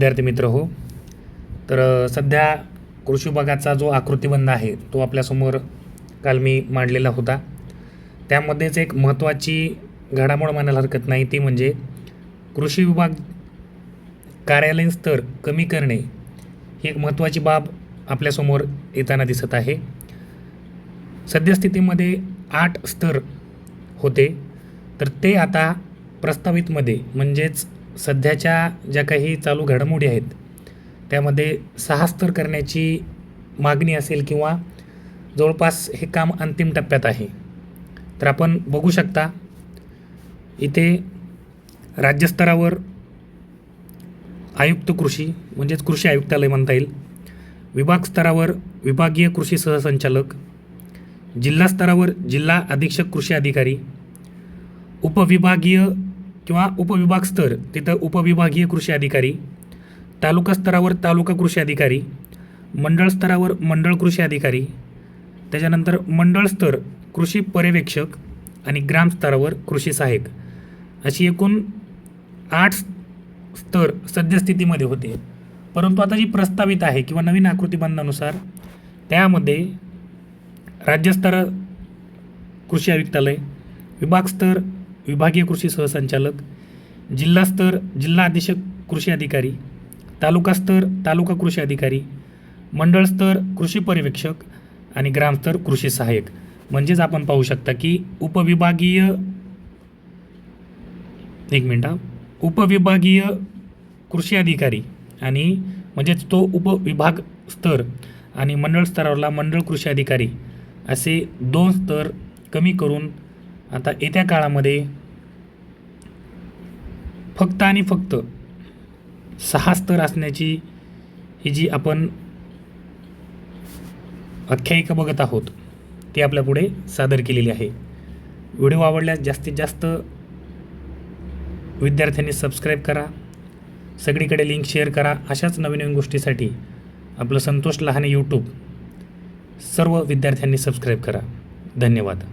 विद्यार्थी मित्र हो तर सध्या कृषी विभागाचा जो आकृतीबंध आहे तो आपल्यासमोर काल मी मांडलेला होता. त्यामध्येच एक महत्त्वाची घडामोड मानायला हरकत नाही ती म्हणजे कृषी विभाग कार्यालयीन स्तर कमी करणे ही एक महत्त्वाची बाब आपल्यासमोर येताना दिसत आहे. सद्यस्थितीमध्ये आठ स्तर होते तर ते आता प्रस्तावितमध्ये म्हणजेच सध्याच्या ज्या काही चालू घडामोडी आहेत त्यामध्ये सहा स्तर करण्याची मागणी असेल किंवा जवळपास हे काम अंतिम टप्प्यात आहे. तर आपण बघू शकता इथे राज्यस्तरावर आयुक्त कृषी म्हणजेच कृषी आयुक्तालय म्हणता येईल विभाग स्तरावर विभागीय कृषी सहसंचालक जिल्हा स्तरावर जिल्हा अधीक्षक कृषी अधिकारी उपविभागीय किंवा उपविभाग स्तर तिथं उपविभागीय कृषी अधिकारी तालुका स्तरावर तालुका कृषी अधिकारी मंडळ स्तरावर मंडळ कृषी अधिकारी त्याच्यानंतर मंडळ स्तर कृषी पर्यवेक्षक आणि ग्रामस्तरावर कृषी सहाय्यक अशी एकूण आठ स्तर सद्यस्थितीमध्ये होते. परंतु आता जी प्रस्तावित आहे किंवा नवीन आकृतीबंधानुसार त्यामध्ये राज्यस्तर कृषी आयुक्तालय विभाग स्तर विभागीय कृषी सहसंचालक जिल्हास्तर जिल्हा अधीक्षक कृषी अधिकारी तालुकास्तर तालुका कृषी अधिकारी मंडळस्तर कृषी पर्यवेक्षक आणि ग्रामस्तर कृषी सहाय्यक. म्हणजेच आपण पाहू शकता की उपविभागीय एक मिनटा उपविभागीय कृषी अधिकारी आणि म्हणजेच तो उपविभाग स्तर आणि मंडळ स्तरावरला मंडळ कृषी अधिकारी असे दोन स्तर कमी करून आता येत्या काळामध्ये फक्त आणि फक्त सहा स्तर असण्याची ही जी आपण आख्यायिका बघत आहोत ती आपल्यापुढे सादर केलेली आहे. व्हिडिओ आवडल्यास जास्तीत जास्त विद्यार्थ्यांनी सबस्क्राईब करा. सगळीकडे लिंक शेअर करा. अशाच नवीन नवीन गोष्टीसाठी आपलं संतोष लहाने यूट्यूब सर्व विद्यार्थ्यांनी सबस्क्राईब करा. धन्यवाद.